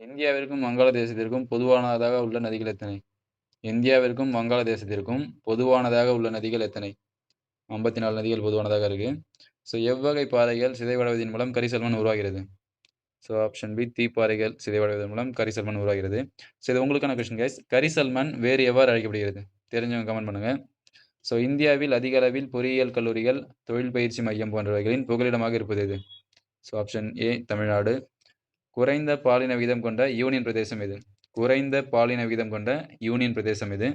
இந்தியாவிற்கும் வங்காளதேசத்திற்கும் பொதுவானதாக உள்ள நதிகள் எத்தனை? இந்தியாவிற்கும் வங்காளதேசத்திற்கும் பொதுவானதாக உள்ள நதிகள் எத்தனை? ஐம்பத்தி நாலு நதிகள் பொதுவானதாக இருக்கு. ஸோ எவ்வகை பாறைகள் சிதைவடைவதன் மூலம் கரிசல்மண் உருவாகிறது? ஸோ ஆப்ஷன் பி தீப்பாறைகள் சிதைவடைவதன் மூலம் கரிசல்மண் உருவாகிறது. ஸோ இது உங்களுக்கான கொஸ்டின் கைஸ் கரிசல்மண் வேறு எவ்வாறு அழைக்கப்படுகிறது? தெரிஞ்சவங்க கமெண்ட் பண்ணுங்க. ஸோ இந்தியாவில் அதிக அளவில் பொறியியல் கல்லூரிகள் தொழில் பயிற்சி மையம் போன்றவைகளின் புகலிடமாக இருப்பது எது? ஸோ ஆப்ஷன் ஏ தமிழ்நாடு. குறைந்த பாலின விகிதம் கொண்ட யூனியன் பிரதேசம் இது குறைந்த பாலின விகிதம் கொண்ட யூனியன் பிரதேசம் இது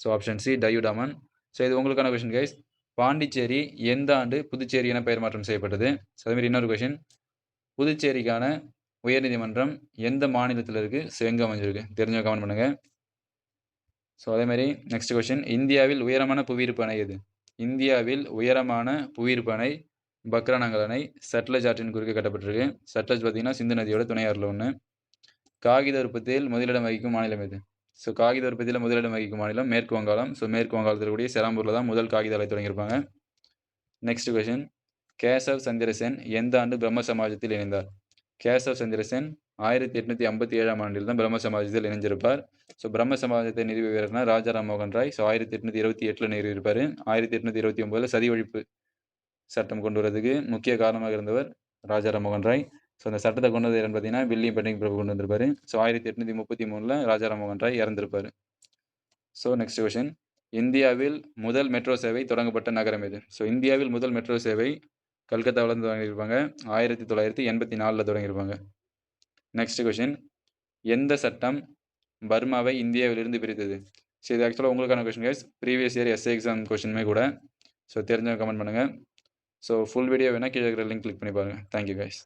so option C Diu Daman so இது உங்களுக்கான கொஷின் கைஸ் பாண்டிச்சேரி எந்த ஆண்டு புதுச்சேரி என பெயர் மாற்றம் செய்யப்பட்டது? ஸோ அதேமாதிரி இன்னொரு கொஷின் புதுச்சேரிக்கான உயர்நீதிமன்றம் எந்த மாநிலத்தில் இருக்குது ஸோ எங்கே அமைஞ்சிருக்கு தெரிஞ்ச கமெண்ட் பண்ணுங்கள் ஸோ அதேமாதிரி நெக்ஸ்ட் கொஷின் இந்தியாவில் உயரமான புவியிருப்பு அணை எது? இந்தியாவில் உயரமான புவியிருப்பு அணை பக்ரானங்கல் அணை சட்லஜ் ஆற்றின் குறுக்கே கட்டப்பட்டிருக்கு. சட்லஜ் பார்த்தீங்கன்னா சிந்து நதியோட துணையாறில் ஒன்று காகித உற்பத்தியில் முதலிடம் வகிக்கும் மாநிலம் எது? ஸோ காகித உற்பத்தியில் முதலிடம் வகிக்கும் மாநிலம் மேற்கு வங்காளம். ஸோ மேற்கு வங்காளத்தில் கூடிய செலாம்பூரில் தான் முதல் காகித ஆலை தொடங்கியிருப்பாங்க. நெக்ஸ்ட் கொஷின் கேசவ் சந்திரசென் எந்த ஆண்டு பிரம்ம சமாஜத்தில் இணைந்தார்? கேசவ் சந்திரசென் ஆயிரத்தி எட்நூத்தி ஐம்பத்தி ஏழாம் ஆண்டில் தான் பிரம்ம சமாஜத்தில் இணைஞ்சிருப்பார். ஸோ பிரம்ம சமாஜத்தை நிறுவியவர்னா ராஜா மோகன் ராய். ஸோ ஆயிரத்தி எட்நூத்தி இருபத்தி எட்டில் நிறுவியிருப்பார் ஆயிரத்தி எட்நூத்தி இருபத்தி ஒன்பதுல சதி ஒழிப்பு சட்டம் கொண்டு வரதுக்கு முக்கிய காரணமாக இருந்தவர் ராஜாராம் மோகன் ராய். ஸோ அந்த சட்டத்தை கொண்டு வந்து பார்த்தீங்கன்னா வில்லியம் பெண்டிங் பிரபு கொண்டு வந்திருப்பாரு. ஸோ ஆயிரத்தி எட்நூற்றி முப்பத்தி மூணில் ராஜாராம் மோகன் ராய் இறந்திருப்பார். ஸோ நெக்ஸ்ட் கொஷின் இந்தியாவில் முதல் மெட்ரோ சேவை தொடங்கப்பட்ட நகரம் எது? ஸோ இந்தியாவில் முதல் மெட்ரோ சேவை கல்கத்தாவிலேருந்து தொடங்கியிருப்பாங்க. ஆயிரத்தி தொள்ளாயிரத்தி எண்பத்தி நாலில் தொடங்கியிருப்பாங்க. நெக்ஸ்ட் கொஷின் எந்த சட்டம் பர்மாவை இந்தியாவிலிருந்து பிரித்தது? ஸோ இது ஆக்சுவலாக உங்களுக்கான question guys previous year S A exam கொஷினுமே கூட. ஸோ தெரிஞ்சவங்க கமெண்ட் பண்ணுங்கள் ஸோ ஃபுல் வீடியோ வேணால் கீழே இருக்கிற லிங்க் கிளிக் பண்ணி பாருங்கள் தேங்க்யூ கைஸ்